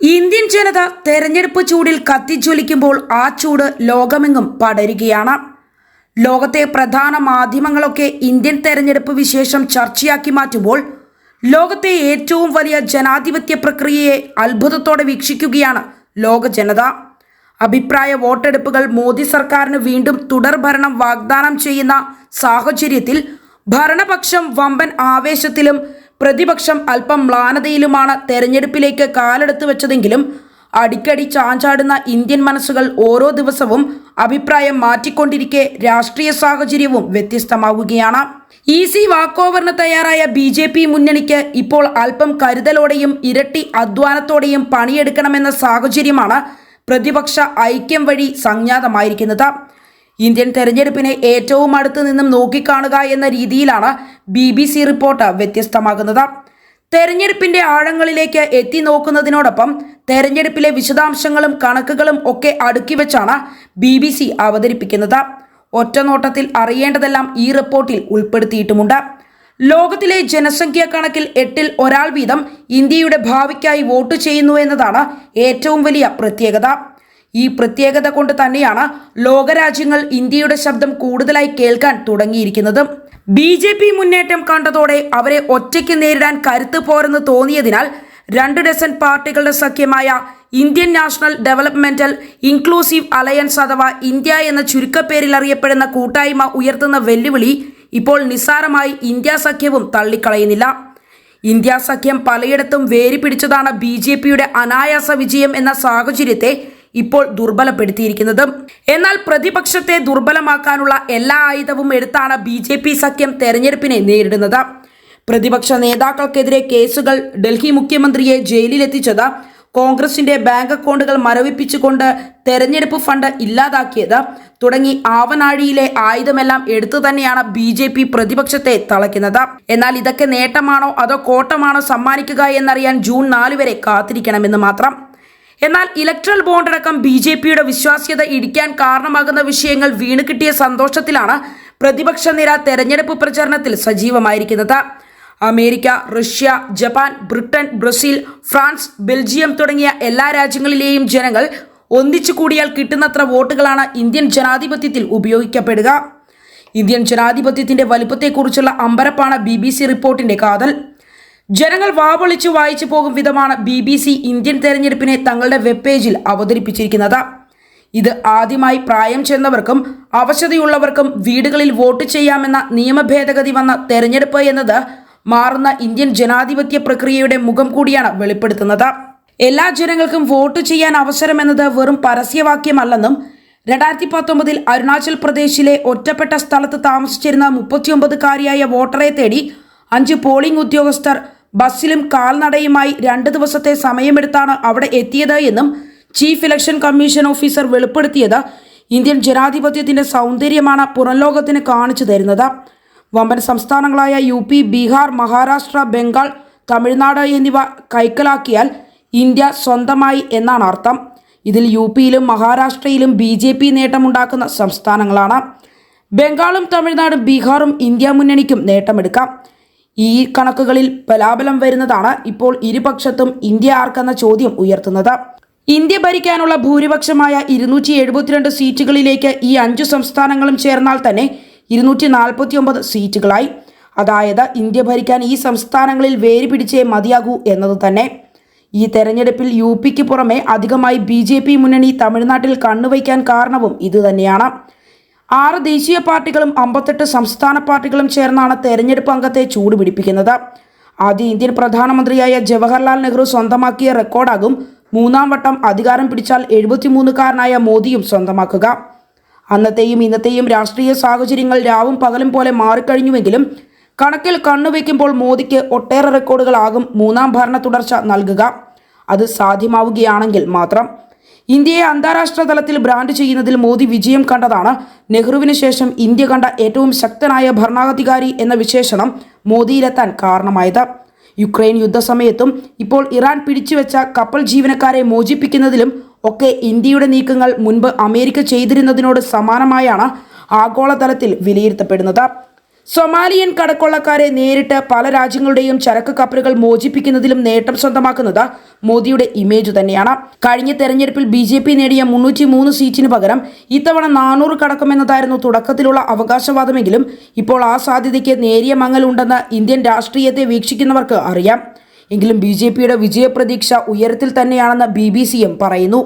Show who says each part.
Speaker 1: Indian ജനത തെരഞ്ഞെടുപ്പ് ചൂടിൽ കത്തിജ്വലിക്കുമ്പോൾ ആ ചൂട് ലോകമെങ്ങും പടരുകയാണ്. ലോകത്തെ പ്രധാന മാധ്യമങ്ങളൊക്കെ ഇന്ത്യൻ തെരഞ്ഞെടുപ്പ് വിശേഷം ചർച്ചയാക്കി മാറ്റുമ്പോൾ ലോകത്തെ ഏറ്റവും വലിയ ജനാധിപത്യ പ്രക്രിയയെ അത്ഭുതത്തോടെ വീക്ഷിക്കുകയാണ് ലോക ജനത. അഭിപ്രായ വോട്ടെടുപ്പുകൾ മോദി സർക്കാരിന് വീണ്ടും തുടർഭരണം വാഗ്ദാനം ചെയ്യുന്ന സാഹചര്യത്തിൽ ഭരണപക്ഷം വമ്പൻ ആവേശത്തിലും പ്രതിപക്ഷം അല്പം മ്ലാനതയിലുമാണ് തെരഞ്ഞെടുപ്പിലേക്ക് കാലെടുത്ത് വെച്ചതെങ്കിലും അടിക്കടി ചാഞ്ചാടുന്ന ഇന്ത്യൻ മനസ്സുകൾ ഓരോ ദിവസവും അഭിപ്രായം മാറ്റിക്കൊണ്ടിരിക്കെ രാഷ്ട്രീയ സാഹചര്യവും വ്യത്യസ്തമാവുകയാണ്. ഈസി വാക്കോവറിന് തയ്യാറായ ബി ജെ പി മുന്നണിക്ക് ഇപ്പോൾ അല്പം കരുതലോടെയും ഇരട്ടി അധ്വാനത്തോടെയും പണിയെടുക്കണമെന്ന സാഹചര്യമാണ് പ്രതിപക്ഷ ഐക്യം വഴി സംജാതമായിരിക്കുന്നത് ഇന്ത്യൻ തെരഞ്ഞെടുപ്പിനെ ഏറ്റവും അടുത്ത് നിന്നും നോക്കിക്കാണുക എന്ന രീതിയിലാണ് ബി ബി സി റിപ്പോർട്ട് വ്യത്യസ്തമാകുന്നത്. തെരഞ്ഞെടുപ്പിന്റെ ആഴങ്ങളിലേക്ക് എത്തി നോക്കുന്നതിനോടൊപ്പം തെരഞ്ഞെടുപ്പിലെ വിശദാംശങ്ങളും കണക്കുകളും ഒക്കെ അടുക്കി വെച്ചാണ് ബി ബി സി അവതരിപ്പിക്കുന്നത്. ഒറ്റനോട്ടത്തിൽ അറിയേണ്ടതെല്ലാം ഈ റിപ്പോർട്ടിൽ ഉൾപ്പെടുത്തിയിട്ടുമുണ്ട്. ലോകത്തിലെ ജനസംഖ്യാ കണക്കിൽ എട്ടിൽ ഒരാൾ വീതം ഇന്ത്യയുടെ ഭാവിക്കായി വോട്ട് ചെയ്യുന്നു എന്നതാണ് ഏറ്റവും വലിയ പ്രത്യേകത. ഈ പ്രത്യേകത കൊണ്ട് തന്നെയാണ് ലോകരാജ്യങ്ങൾ ഇന്ത്യയുടെ ശബ്ദം കൂടുതലായി കേൾക്കാൻ തുടങ്ങിയിരിക്കുന്നത്. ബി ജെ പി മുന്നേറ്റം കണ്ടതോടെ അവരെ ഒറ്റയ്ക്ക് നേരിടാൻ കരുത്ത് പോരെന്ന് തോന്നിയതിനാൽ രണ്ട് ഡസൻ പാർട്ടികളുടെ സഖ്യമായ Indian national developmental inclusive alliance അഥവാ ഇന്ത്യ എന്ന ചുരുക്കപ്പേരിൽ അറിയപ്പെടുന്ന കൂട്ടായ്മ ഉയർത്തുന്ന വെല്ലുവിളി ഇപ്പോൾ നിസ്സാരമായി ഇന്ത്യ സഖ്യവും തള്ളിക്കളയുന്നില്ല. ഇന്ത്യ സഖ്യം പലയിടത്തും വേരി പിടിച്ചതാണ് ബി ജെ പിയുടെ അനായാസ വിജയം എന്ന സാഹചര്യത്തെ ഇപ്പോൾ ദുർബലപ്പെടുത്തിയിരിക്കുന്നത്. എന്നാൽ പ്രതിപക്ഷത്തെ ദുർബലമാക്കാനുള്ള എല്ലാ ആയുധവും എടുത്താണ് ബി ജെ പി സഖ്യം തെരഞ്ഞെടുപ്പിനെ നേരിടുന്നത്. പ്രതിപക്ഷ നേതാക്കൾക്കെതിരെ കേസുകൾ ഡൽഹി മുഖ്യമന്ത്രിയെ ജയിലിലെത്തിച്ചത് കോൺഗ്രസിന്റെ ബാങ്ക് അക്കൗണ്ടുകൾ മരവിപ്പിച്ചുകൊണ്ട് തെരഞ്ഞെടുപ്പ് ഫണ്ട് ഇല്ലാതാക്കിയത്. തുടങ്ങി ആവനാഴിയിലെ ആയുധമെല്ലാം എടുത്തു തന്നെയാണ് ബി ജെ പി പ്രതിപക്ഷത്തെ തളയ്ക്കുന്നത്. എന്നാൽ ഇതൊക്കെ നേട്ടമാണോ അതോ കോട്ടമാണോ സമ്മാനിക്കുക എന്നറിയാൻ ജൂൺ നാല് വരെ കാത്തിരിക്കണമെന്ന് മാത്രം. എന്നാൽ ഇലക്ട്രൽ ബോണ്ടടക്കം ബി ജെ പിയുടെ വിശ്വാസ്യത ഇടിക്കാൻ കാരണമാകുന്ന വിഷയങ്ങൾ വീണ് കിട്ടിയ സന്തോഷത്തിലാണ് പ്രതിപക്ഷ നിര തെരഞ്ഞെടുപ്പ് പ്രചരണത്തിൽ സജീവമായിരിക്കുന്നത്. America Russia Japan Britain Brazil France Belgium തുടങ്ങിയ എല്ലാ രാജ്യങ്ങളിലെയും ജനങ്ങൾ ഒന്നിച്ചു കൂടിയാൽ കിട്ടുന്നത്ര വോട്ടുകളാണ് ഇന്ത്യൻ ജനാധിപത്യത്തിൽ ഉപയോഗിക്കപ്പെടുക. ഇന്ത്യൻ ജനാധിപത്യത്തിന്റെ വലുപ്പത്തെക്കുറിച്ചുള്ള അമ്പരപ്പാണ് ബി ബി സി റിപ്പോർട്ടിന്റെ കാതൽ. ജനങ്ങൾ വാവൊളിച്ച് വായിച്ചു പോകും വിധമാണ് ബി ബി സി ഇന്ത്യൻ തെരഞ്ഞെടുപ്പിനെ തങ്ങളുടെ വെബ് പേജിൽ അവതരിപ്പിച്ചിരിക്കുന്നത്. ഇത് ആദ്യമായി പ്രായം ചെന്നവർക്കും അവശതയുള്ളവർക്കും വീടുകളിൽ വോട്ട് ചെയ്യാമെന്ന നിയമ ഭേദഗതി വന്ന തെരഞ്ഞെടുപ്പ് എന്നത് മാറുന്ന ഇന്ത്യൻ ജനാധിപത്യ പ്രക്രിയയുടെ മുഖം കൂടിയാണ് വെളിപ്പെടുത്തുന്നത്. എല്ലാ ജനങ്ങൾക്കും വോട്ട് ചെയ്യാൻ അവസരമെന്നത് വെറും പരസ്യവാക്യമല്ലെന്നും രണ്ടായിരത്തി പത്തൊമ്പതിൽ അരുണാചൽ പ്രദേശിലെ ഒറ്റപ്പെട്ട സ്ഥലത്ത് താമസിച്ചിരുന്ന മുപ്പത്തിയൊമ്പതുകാരിയായ വോട്ടറെ തേടി അഞ്ച് പോളിംഗ് ഉദ്യോഗസ്ഥർ ബസ്സിലും കാൽനടയുമായി രണ്ട് ദിവസത്തെ സമയമെടുത്താണ് അവിടെ എത്തിയത് എന്നും ചീഫ് ഇലക്ഷൻ കമ്മീഷൻ ഓഫീസർ വെളിപ്പെടുത്തിയത് ഇന്ത്യൻ ജനാധിപത്യത്തിന്റെ സൗന്ദര്യമാണ് പുറംലോകത്തിന് കാണിച്ചു തരുന്നത്. വമ്പൻ സംസ്ഥാനങ്ങളായ യു പി ബീഹാർ മഹാരാഷ്ട്ര ബംഗാൾ തമിഴ്നാട് എന്നിവ കൈക്കലാക്കിയാൽ ഇന്ത്യ സ്വന്തമായി എന്നാണ് അർത്ഥം. ഇതിൽ യു പിയിലും മഹാരാഷ്ട്രയിലും ബി ജെ പി നേട്ടമുണ്ടാക്കുന്ന സംസ്ഥാനങ്ങളാണ്. ബംഗാളും തമിഴ്നാടും ബീഹാറും ഇന്ത്യ മുന്നണിക്കും നേട്ടമെടുക്കാം. ഈ കണക്കുകളിൽ പലാബലം വരുന്നതാണ് ഇപ്പോൾ ഇരുപക്ഷത്തും ഇന്ത്യ ആർക്കെന്ന ചോദ്യം ഉയർത്തുന്നത്. ഇന്ത്യ ഭരിക്കാനുള്ള ഭൂരിപക്ഷമായ ഇരുന്നൂറ്റി എഴുപത്തിരണ്ട് സീറ്റുകളിലേക്ക് ഈ അഞ്ചു സംസ്ഥാനങ്ങളും ചേർന്നാൽ തന്നെ ഇരുന്നൂറ്റി നാൽപ്പത്തി ഒമ്പത് സീറ്റുകളായി. അതായത് ഇന്ത്യ ഭരിക്കാൻ ഈ സംസ്ഥാനങ്ങളിൽ വേര് പിടിച്ചേ മതിയാകൂ എന്നത് തന്നെ. ഈ തെരഞ്ഞെടുപ്പിൽ യു പിക്ക് പുറമെ അധികമായി ബി ജെ പി മുന്നണി തമിഴ്നാട്ടിൽ കണ്ണുവയ്ക്കാൻ കാരണവും ഇതുതന്നെയാണ് ആറ് ദേശീയ പാർട്ടികളും അമ്പത്തെട്ട് സംസ്ഥാന പാർട്ടികളും ചേർന്നാണ് തെരഞ്ഞെടുപ്പ് അംഗത്തെ ചൂടുപിടിപ്പിക്കുന്നത് ആദ്യ ഇന്ത്യൻ പ്രധാനമന്ത്രിയായ ജവഹർലാൽ നെഹ്റു സ്വന്തമാക്കിയ റെക്കോർഡാകും മൂന്നാം വട്ടം അധികാരം പിടിച്ചാൽ എഴുപത്തിമൂന്നുകാരനായ മോദിയും സ്വന്തമാക്കുക. അന്നത്തെയും ഇന്നത്തെയും രാഷ്ട്രീയ സാഹചര്യങ്ങൾ രാവും പകലും പോലെ മാറിക്കഴിഞ്ഞുവെങ്കിലും കണക്കിൽ കണ്ണുവെക്കുമ്പോൾ മോദിക്ക് ഒട്ടേറെ റെക്കോർഡുകളാകും മൂന്നാം ഭരണ തുടർച്ച നൽകുക. അത് സാധ്യമാവുകയാണെങ്കിൽ മാത്രം ഇന്ത്യയെ അന്താരാഷ്ട്ര തലത്തിൽ ബ്രാൻഡ് ചെയ്യുന്നതിൽ മോദി വിജയം കണ്ടതാണ്. നെഹ്റുവിന് ശേഷം ഇന്ത്യ കണ്ട ഏറ്റവും ശക്തനായ ഭരണാധികാരി എന്ന വിശേഷണം മോദിയിലെത്താൻ കാരണമായത്. യുക്രൈൻ യുദ്ധസമയത്തും ഇപ്പോൾ ഇറാൻ പിടിച്ചുവെച്ച കപ്പൽ ജീവനക്കാരെ മോചിപ്പിക്കുന്നതിലും ഒക്കെ ഇന്ത്യയുടെ നീക്കങ്ങൾ മുൻപ് അമേരിക്ക ചെയ്തിരുന്നതിനോട് സമാനമായാണ് ആഗോളതലത്തിൽ വിലയിരുത്തപ്പെടുന്നത്. സൊമാലിയൻ കടക്കൊള്ളക്കാരെ നേരിട്ട് പല രാജ്യങ്ങളുടെയും ചരക്ക് കപ്പലുകൾ മോചിപ്പിക്കുന്നതിലും നേട്ടം സ്വന്തമാക്കുന്നത് മോദിയുടെ ഇമേജ് തന്നെയാണ്. കഴിഞ്ഞ തെരഞ്ഞെടുപ്പിൽ ബി ജെ പി നേടിയ മുന്നൂറ്റി മൂന്ന് സീറ്റിന് പകരം ഇത്തവണ നാനൂറ് കടക്കുമെന്നതായിരുന്നു തുടക്കത്തിലുള്ള അവകാശവാദമെങ്കിലും ഇപ്പോൾ ആ സാധ്യതയ്ക്ക് നേരിയ മങ്ങലുണ്ടെന്ന് ഇന്ത്യൻ രാഷ്ട്രീയത്തെ വീക്ഷിക്കുന്നവർക്ക് അറിയാം. എങ്കിലും ബി ജെ പിയുടെ വിജയപ്രതീക്ഷ ഉയരത്തിൽ തന്നെയാണെന്ന് ബി ബി സിയും പറയുന്നു.